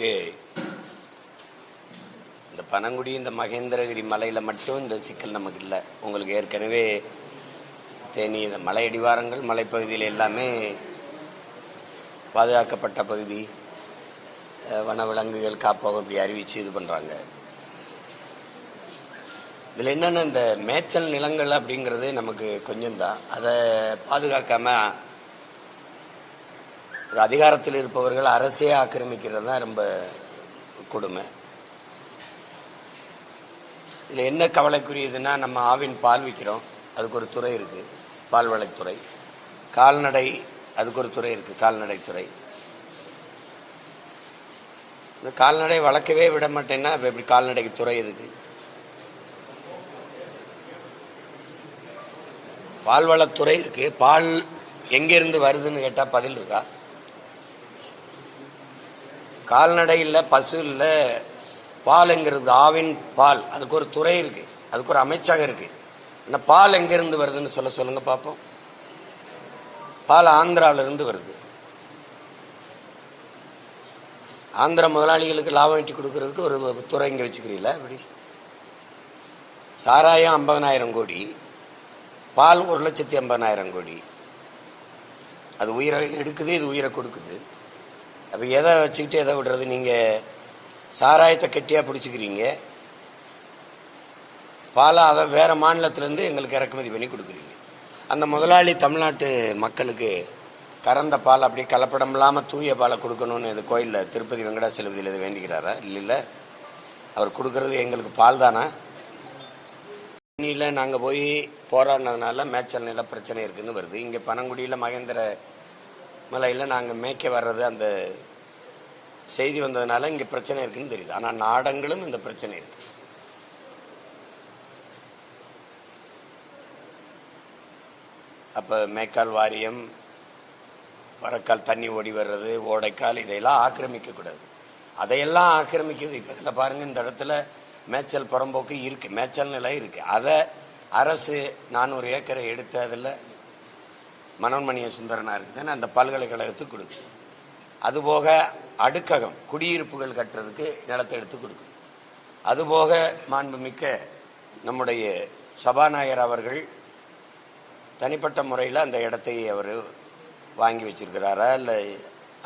உங்களுக்கு இந்த பனங்குடி இந்த மகேந்திரகிரி மலையில் மட்டும் இந்த சிக்கல் நமக்கு இல்லை உங்களுக்கு ஏற்கனவே தேனி இந்த மலை அடிவாரங்கள் மலைப்பகுதியில் எல்லாமே பாதுகாக்கப்பட்ட பகுதி. வனவிலங்குகள் காப்பகம் இப்படி அறிவித்து இது பண்ணுறாங்க இதில் என்னென்ன இந்த மேய்ச்சல் நிலங்கள் அப்படிங்கிறது நமக்கு கொஞ்சம் தான் அதை பாதுகாக்காமல் அதிகாரத்தில் இருப்பவர்கள் அரசே ஆக்கிரமிக்கிறது தான் ரொம்ப கொடுமை. இதில் என்ன கவலைக்குரியதுன்னா நம்ம ஆவின் பால் விற்கிறோம். அதுக்கு ஒரு துறை இருக்குது பால்வளைத்துறை. கால்நடை அதுக்கு ஒரு துறை இருக்குது கால்நடைத்துறை. இந்த கால்நடை வளர்க்கவே விட மாட்டேன்னா இப்போ எப்படி கால்நடைக்கு துறை இருக்கு? பால்வளத்துறை இருக்குது பால் எங்கேருந்து வருதுன்னு கேட்டால் பதில் இருக்கா? கால்நடை இல்லை பசு இல்லை பாலுங்கிறது ஆவின் பால். அதுக்கு ஒரு துறை இருக்கு. அதுக்கு ஒரு அமைச்சகம் இருக்கு. அந்த பால் எங்கேருந்து வருதுன்னு சொல்ல சொல்லுங்க பார்ப்போம் பால் ஆந்திராவிலிருந்து வருது. ஆந்திர முதலாளிகளுக்கு லாபம் ஈட்டி கொடுக்கறதுக்கு ஒரு துறை இங்கே வச்சுக்கிறீங்களா? இப்படி சாராயம் ஐம்பதனாயிரம் கோடி. பால் ஒரு லட்சத்தி ஐம்பதனாயிரம் கோடி. அது உயிரை எடுக்குது இது உயிரை கொடுக்குது. அப்போ எதை வச்சுக்கிட்டு எதை விடுறது? நீங்கள் சாராயத்தை கெட்டியாக பிடிச்சிக்கிறீங்க. பாலை அதை வேறு மாநிலத்திலேருந்து எங்களுக்கு இறக்குமதி பண்ணி கொடுக்குறீங்க. அந்த முதலாளி தமிழ்நாட்டு மக்களுக்கு கறந்த பால் அப்படியே கலப்படம் இல்லாமல் தூய பாலை கொடுக்கணும்னு இது கோயிலில் திருப்பதி வெங்கடாச்சலபதியில் இது வேண்டிக்கிறாரா? இல்லை அவர் கொடுக்கறது எங்களுக்கு பால் தானா? தண்ணியில் நாங்கள் போய் போராடினதுனால மேச்சல் நில பிரச்சனை இருக்குதுன்னு வருது. இங்கே பனங்குடியில் மகேந்திர மலையில் நாங்கள் மேய்க்க வர்றது அந்த செய்தி வந்ததுனால இங்கே பிரச்சனை இருக்குன்னு தெரியுது. ஆனால் நாடங்களும் இந்த பிரச்சனை இருக்கு. அப்போ மேய்க்கால் வாரியம் வரக்கால் தண்ணி ஓடி வர்றது ஓடைக்கால் இதையெல்லாம் ஆக்கிரமிக்கக்கூடாது அதையெல்லாம் ஆக்கிரமிக்குது இப்போ இதில் பாருங்கள் இந்த இடத்துல மேய்ச்சல் புறம்போக்கு இருக்குது மேய்ச்சல் நிலை இருக்குது அதை அரசு நானூறு ஏக்கரை எடுத்து அதில் மனோன்மணிய சுந்தரனா இருக்குதுன்னு அந்த பல்கலைக்கழகத்துக்கு கொடுக்கும் அதுபோக அடுக்ககம் குடியிருப்புகள் கட்டுறதுக்கு நிலத்தை எடுத்து கொடுக்கும். அதுபோக மாண்புமிக்க நம்முடைய சபாநாயகர் அவர்கள் தனிப்பட்ட முறையில் அந்த இடத்தை அவர் வாங்கி வச்சிருக்கிறாரா இல்லை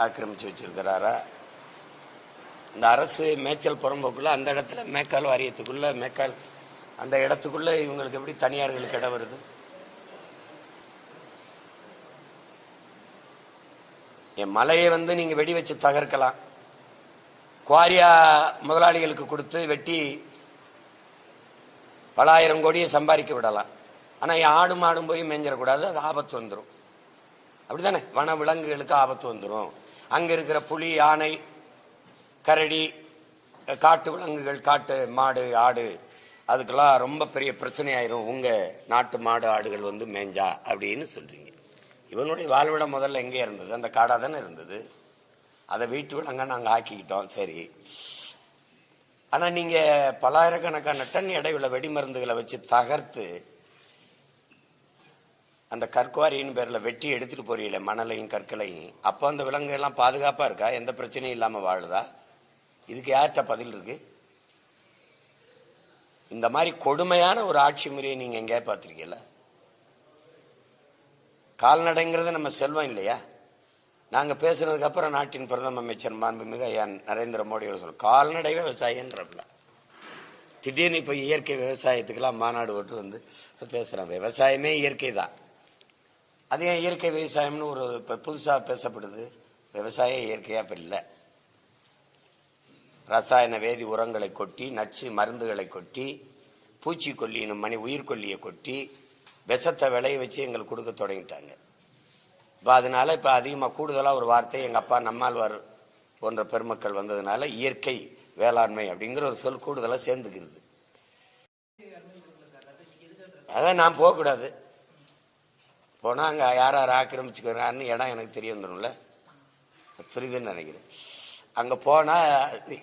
ஆக்கிரமிச்சு வச்சிருக்கிறாரா? இந்த அரசு மேய்ச்சல் புறம்போக்குள்ள அந்த இடத்துல மேக்கால் வாரியத்துக்குள்ள மேக்கால் அந்த இடத்துக்குள்ள இவங்களுக்கு எப்படி தனியார்களுக்கு இடம் வருது? என் மலையை வந்து நீங்க வெடி வச்சு தகர்க்கலாம். குவாரியா முதலாளிகளுக்கு கொடுத்து வெட்டி பல ஆயிரம் கோடியை சம்பாதிக்க விடலாம். ஆனால் என் ஆடு மாடும் போய் மேஞ்சிடக்கூடாது அது ஆபத்து வந்துடும் அப்படிதானே வன விலங்குகளுக்கு ஆபத்து வந்துடும் அங்க இருக்கிற புலி யானை கரடி காட்டு விலங்குகள் காட்டு மாடு ஆடு அதுக்கெல்லாம் ரொம்ப பெரிய பிரச்சனை ஆயிரும் உங்க நாட்டு மாடு ஆடுகள் வந்து மேஞ்சா அப்படின்னு சொல்றீங்க. இவனுடைய வாழ்விடம் முதல்ல எங்கே இருந்தது? அந்த காடாக தானே இருந்தது. அதை வீட்டு விட அங்கே நாங்கள் ஆக்கிக்கிட்டோம். சரி. ஆனால் நீங்கள் பலாயிரக்கணக்கான டன் எடையுள்ள வெடிமருந்துகளை வச்சு தகர்த்து அந்த கற்குவாரின்னு பேரில் வெட்டி எடுத்துகிட்டு போறீங்களே மணலையும் கற்களையும். அப்போ அந்த விலங்கு எல்லாம் பாதுகாப்பாக இருக்கா? எந்த பிரச்சனையும் இல்லாமல் வாழுதா? இதுக்கு யார்கிட்ட பதில் இருக்கு? இந்த மாதிரி கொடுமையான ஒரு ஆட்சி முறையை நீங்கள் எங்கேயா பார்த்துருக்கீங்களா? கால்நடைங்கிறது நம்ம செல்வம் இல்லையா? நாங்கள் பேசுனதுக்கு அப்புறம் நாட்டின் பிரதம அமைச்சர் மாண்புமிகு ஐயா நரேந்திர மோடி அவர் சொல்ல கால்நடை விவசாயன்றப்பல திடீர்னு இப்போ இயற்கை விவசாயத்துக்கெல்லாம் மாநாடு ஓட்டு வந்து பேசுகிறேன் விவசாயமே இயற்கை தான். அது ஏன் இயற்கை விவசாயம்னு ஒரு இப்போ புதுசாக பேசப்படுது. விவசாயம் இயற்கையாக இப்போ இல்லை. ரசாயன வேதி உரங்களை கொட்டி நச்சு மருந்துகளை கொட்டி பூச்சிக்கொல்லினும் மணி உயிர்கொல்லியை கொட்டி விஷத்தை விளைய வச்சு எங்களுக்கு கொடுக்க தொடங்கிட்டாங்க. இப்போ அதனால இப்போ அதிகமாக கூடுதலாக ஒரு வார்த்தை எங்கள் அப்பா நம்மாழ்வார் போன்ற பெருமக்கள் வந்ததுனால இயற்கை வேளாண்மை அப்படிங்கிற ஒரு சொல் கூடுதலாக சேர்ந்துக்கிறது. அதான் நான் போகக்கூடாது போனால் அங்கே யார் யார் ஆக்கிரமிச்சுக்கிறான்னு இடம் எனக்கு தெரிய வந்துடும்ல. புரியுதுன்னு நினைக்கிறேன். அங்கே போனால்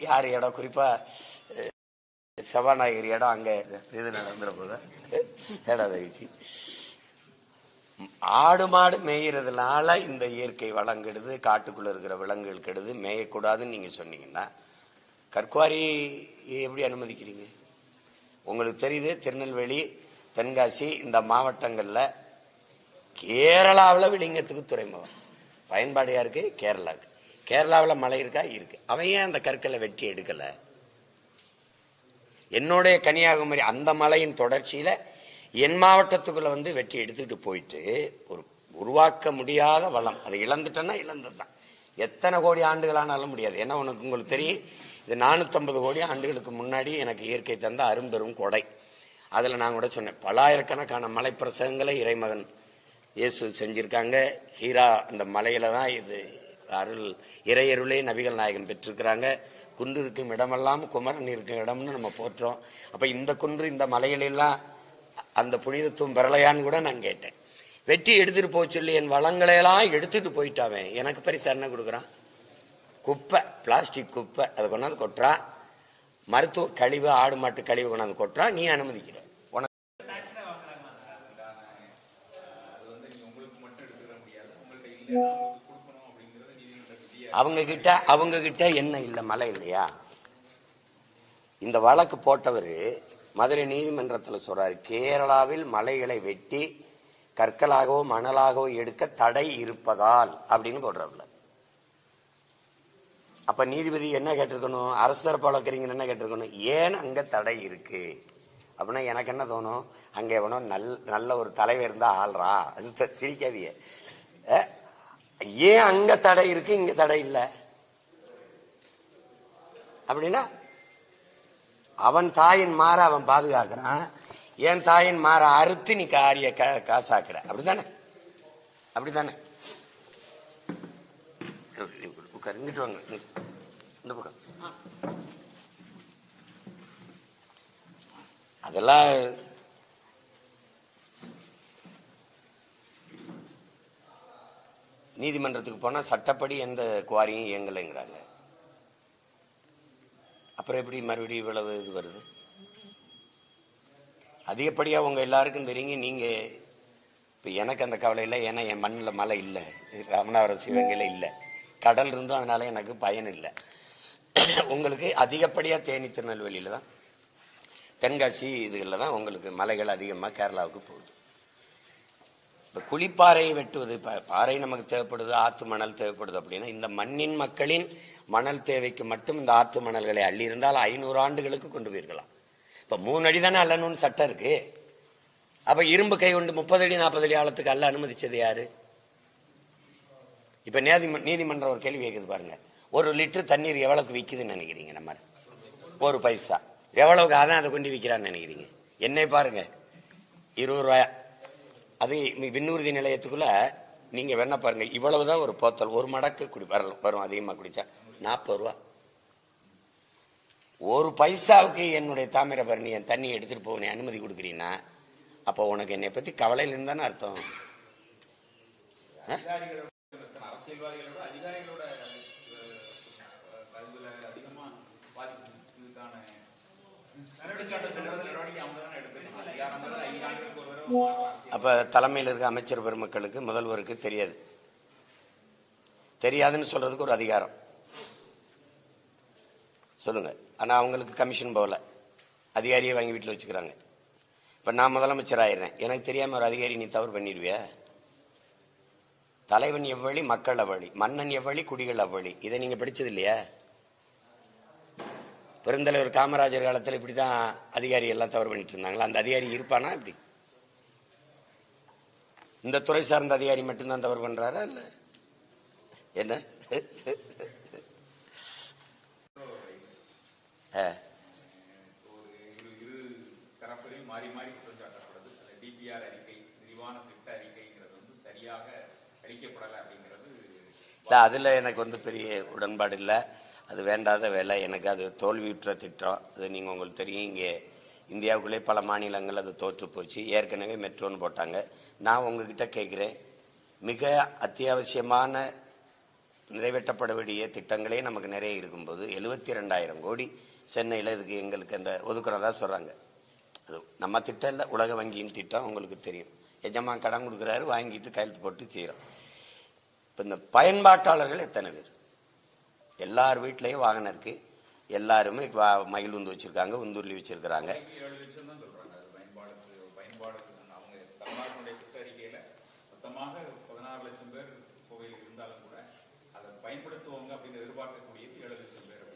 யார் இடம்? குறிப்பாக சபாநாயகர் இடம் அங்கே இது நடந்துட போது? இடம் ஆடு மாடு மேயிறதுனால இந்த இயற்கை வளம் கெடுது காட்டுக்குள்ள இருக்கிற விலங்குகள் கெடுது மேயக்கூடாதுன்னு நீங்க சொன்னீங்கன்னா கற்குவாரி எப்படி அனுமதிக்கிறீங்க? உங்களுக்கு தெரியுது திருநெல்வேலி தென்காசி இந்த மாவட்டங்கள்ல கேரளாவில் விளிங்கத்துக்கு துறைமுகம். பயன்பாடு யாருக்கு? கேரளாவுக்கு. கேரளாவில் மழை இருக்கா? இருக்கு. அவன் ஏன் அந்த கற்களை வெட்டி எடுக்கல? என்னுடைய கன்னியாகுமரி அந்த மலையின் தொடர்ச்சியில் என் மாவட்டத்துக்குள்ள வந்து வெட்டி எடுத்துக்கிட்டு போயிட்டு ஒரு உருவாக்க முடியாத வளம். அதை இழந்துட்டேன்னா இழந்ததுதான். எத்தனை கோடி ஆண்டுகளானாலும் முடியாது. ஏன்னா உனக்கு உங்களுக்கு தெரியும் இது நானூற்றம்பது கோடி ஆண்டுகளுக்கு முன்னாடி எனக்கு இயற்கை தந்த அரும்பெரும் கொடை. அதில் நான் கூட சொன்னேன் பலாயிரக்கணக்கான மலைப்பிரசவங்களை இறைமகன் இயேசு செஞ்சுருக்காங்க. ஹீரா அந்த மலையில தான் இது அருள் இறையருளே நபிகள் நாயகன் பெற்றிருக்கிறாங்க. குன்று இருக்கும் இடமெல்லாம் குமரன் இருக்கும் இடம்னு நம்ம போற்றோம். அப்போ இந்த குன்று இந்த மலைகளெல்லாம் அந்த புனிதத்துவம் பெறலையான்னு கூட நான் கேட்டேன். வெட்டி எடுத்துட்டு போக சொல்லி என் வளங்களையெல்லாம் எடுத்துகிட்டு எடுத்துட்டு போயிட்டாவே எனக்கு பரிசு என்ன கொடுக்குறான்? குப்பை பிளாஸ்டிக் குப்பை. அதை கொண்டாந்து கொட்டுறான் மருத்துவ கழிவு ஆடு மாட்டு கழிவு கொண்டாந்து கொட்டுறான் நீ அனுமதிக்கிற. உனக்கு அவங்க கிட்ட அவங்க கிட்ட என்ன இல்லை மழை இல்லையா? இந்த வழக்கு போட்டவர் மதுரை நீதிமன்றத்தில் சொல்றாரு கேரளாவில் மலைகளை வெட்டி கற்களாகவோ மணலாகவோ எடுக்க தடை இருப்பதால் அப்படின்னு போடுறாருல அப்ப நீதிபதி என்ன கேட்டிருக்கணும்? அரசு தரப்பு வழக்கறிஞர் என்ன கேட்டிருக்கணும்? ஏன் அங்க தடை இருக்கு? அப்படின்னா எனக்கு என்ன தோணும்? அங்க எவனோ நல் நல்ல ஒரு தலைவர் இருந்தா ஆள்றா. அது சிரிக்காதிய ஏன் அங்க தடை இருக்கு இங்க தடை இல்லை? அப்படின்னா அவன் தாயின் மாற அவன் பாதுகாக்கிறான். என் தாயின் மாற அறுத்து நீ காரிய கா- காசாக்குற. அப்படிதானே அப்படிதானே இங்கிட்டு வாங்க. இந்த பக்கம். அதெல்லாம் நீதிமன்றத்துக்கு போனா சட்டப்படி எந்த குவாரியும் இயங்கலைங்கிறாங்க. அப்புறம் எப்படி மறுபடியும் இவ்வளவு இது வருது? அதிகப்படியாக உங்கள் எல்லாருக்கும் தெரியுங்க நீங்கள் இப்போ எனக்கு அந்த கவலை இல்லை ஏன்னா என் மண்ணில் மழை இல்லை ராமநாதபுரம் சிவகங்கையில இல்லை. கடல் இருந்தும் அதனால் எனக்கு பயன் இல்லை. உங்களுக்கு அதிகப்படியாக தேனி திருநெல்வேலியில் தான் தென்காசி இதுகளில் தான் உங்களுக்கு மலைகள் அதிகமாக கேரளாவுக்கு போகுது. இப்போ குழிப்பாறையை வெட்டுவது இப்போ பாறை நமக்கு தேவைப்படுது ஆற்று மணல் தேவைப்படுது அப்படின்னா இந்த மண்ணின் மக்களின் மணல் தேவைக்கு மட்டும் இந்த ஆற்று மணல்களை அள்ளி இருந்தால் ஐநூறு ஆண்டுகளுக்கு கொண்டு போயிருக்கலாம். இப்போ மூணு அடி தானே அள்ளணும்னு சட்டம் இருக்கு. அப்ப இரும்பு கை கொண்டு முப்பது அடி நாற்பது அடி ஆழத்துக்கு அல்ல அனுமதிச்சது யாரு? இப்ப நீதி நீதிமன்றம் ஒரு கேள்வி கேட்குது பாருங்க. ஒரு லிட்டர் தண்ணீர் எவ்வளவுக்கு விற்குதுன்னு நினைக்கிறீங்க நம்ம? ஒரு பைசா. எவ்வளவுக்கு அதான் அதை கொண்டு விற்கிறான்னு நினைக்கிறீங்க? என்னை பாருங்க. இருபது ரூபாய் அது விண்ணூர்தி நிலையத்துக்குள்ள நீங்க வேணா பாருங்க இவ்வளவுதான் ஒரு போத்தல். ஒரு மடக்கு குடி வரலாம் வரும் அதிகமா குடிச்சா. நாற்பது ரூபா. ஒரு பைசாவுக்கு என்னுடைய தாமிரபரணி என் தண்ணி எடுத்துட்டு போக நீ அனுமதி கொடுக்குறீன்னா அப்போ உனக்கு என்னை பத்தி கவலையில் இருந்தானே அர்த்தம். அப்ப தலைமையில் இருக்க அமைச்சர் பெருமக்களுக்கு முதல்வருக்கு தெரியாது. தெரியாதுன்னு சொல்றதுக்கு ஒரு அதிகாரம். சொல்லுங்க. ஆனா அவங்களுக்கு கமிஷன் போகல. அதிகாரியை வாங்கி வீட்டில் வச்சுக்கிறாங்க. இப்ப நான் முதலமைச்சர் ஆயிடுறேன் எனக்கு தெரியாம ஒரு அதிகாரி நீ தவறு பண்ணிடுவியா? தலைவன் எவ்வழி மக்கள் அவ்வழி மன்னன் எவ்வழி குடிகள் அவ்வழி இதை நீங்க படிச்சது இல்லையா? பெருந்தலைவர் காமராஜர் காலத்தில் இப்படி தான் அதிகாரி எல்லாம் தவறு பண்ணிட்டு இருந்தாங்களா? அந்த அதிகாரி இருப்பானா இப்படி இந்த துறை சார்ந்த அதிகாரி மட்டும்தான் தவறு பண்றாரா இல்ல? என்ன? இரு மாறி மாறி அறிக்கை விரிவான அறிக்கைங்கிறது வந்து சரியாக அப்படிங்கிறது அதுல எனக்கு வந்து பெரிய உடன்பாடு இல்லை. அது வேண்டாத வேலை. எனக்கு அது தோல்வியுற்ற திட்டம். அது நீங்கள் உங்களுக்கு தெரியும். இங்கே இந்தியாவுக்குள்ளே பல மாநிலங்கள் அது தோற்று போச்சு. ஏற்கனவே மெட்ரோன்னு போட்டாங்க. நான் உங்ககிட்ட கேட்குறேன். மிக அத்தியாவசியமான நிறைவேற்றப்பட வேண்டிய திட்டங்களே நமக்கு நிறைய இருக்கும்போது எழுபத்தி ரெண்டாயிரம் கோடி சென்னையில் இதுக்கு எங்களுக்கு அந்த ஒதுக்குறதா சொல்கிறாங்க அது நம்ம திட்டம் இல்லை உலக வங்கியின் திட்டம் உங்களுக்கு தெரியும். எஜமா கடன் கொடுக்குறாரு வாங்கிட்டு கையெழுத்து போட்டு செய்கிறோம் இப்போ இந்த பயன்பாட்டாளர்கள் எத்தனை பேர்? எல்லார் வீட்லேயும் வாகனம் இருக்கு. எல்லாருமே வா- மயில் உந்து வச்சிருக்காங்க உந்துருளி வச்சிருக்கிறாங்க.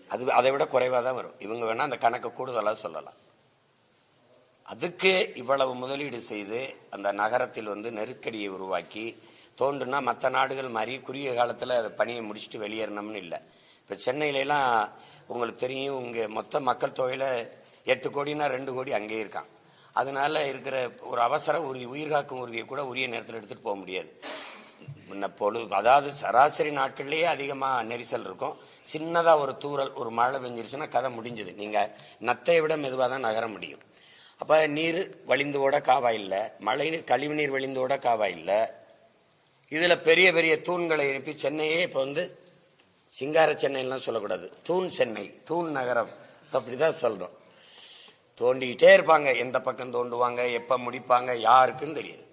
அது அதை விட குறைவாக தான் வரும். இவங்க வேணா அந்த கணக்கை கூடுதலாக சொல்லலாம். அதுக்கு இவ்வளவு முதலீடு செய்து அந்த நகரத்தில் வந்து நெருக்கடியை உருவாக்கி தோண்டுனா மற்ற நாடுகள் மாதிரி குறுகிய காலத்தில் அதை பணியை முடிச்சுட்டு வெளியேறணும்னு இல்லை. இப்போ சென்னையிலலாம் உங்களுக்கு தெரியும் இங்கே மொத்த மக்கள் தொகையில் எட்டு கோடினா ரெண்டு கோடி அங்கேயே இருக்கான். அதனால இருக்கிற ஒரு அவசர உறுதி உயிர்காக்கும் உறுதியை கூட உரிய நேரத்தில் எடுத்துகிட்டு போக முடியாது. முன்ன பொழுது அதாவது சராசரி நாட்கள்லேயே அதிகமாக நெரிசல் இருக்கும். சின்னதாக ஒரு தூறல் ஒரு மழை பெஞ்சிருச்சுன்னா கதை முடிஞ்சது. நீங்கள் நத்தையை விட மெதுவாக தான் நகர முடியும். அப்போ நீர் வழிந்து ஓட காவா இல்லை மழை கழிவு நீர் வழிந்து ஓட காவா இல்லை. இதில் பெரிய பெரிய தூண்களை எழுப்பி சென்னையே இப்போ வந்து சிங்கார சென்னைலாம் சொல்லக்கூடாது. தூண் சென்னை தூண் நகரம். அப்படிதான் சொல்றோம். தோண்டிக்கிட்டே இருப்பாங்க. எந்த பக்கம் தோண்டுவாங்க எப்போ முடிப்பாங்க யாருக்குன்னு தெரியாது.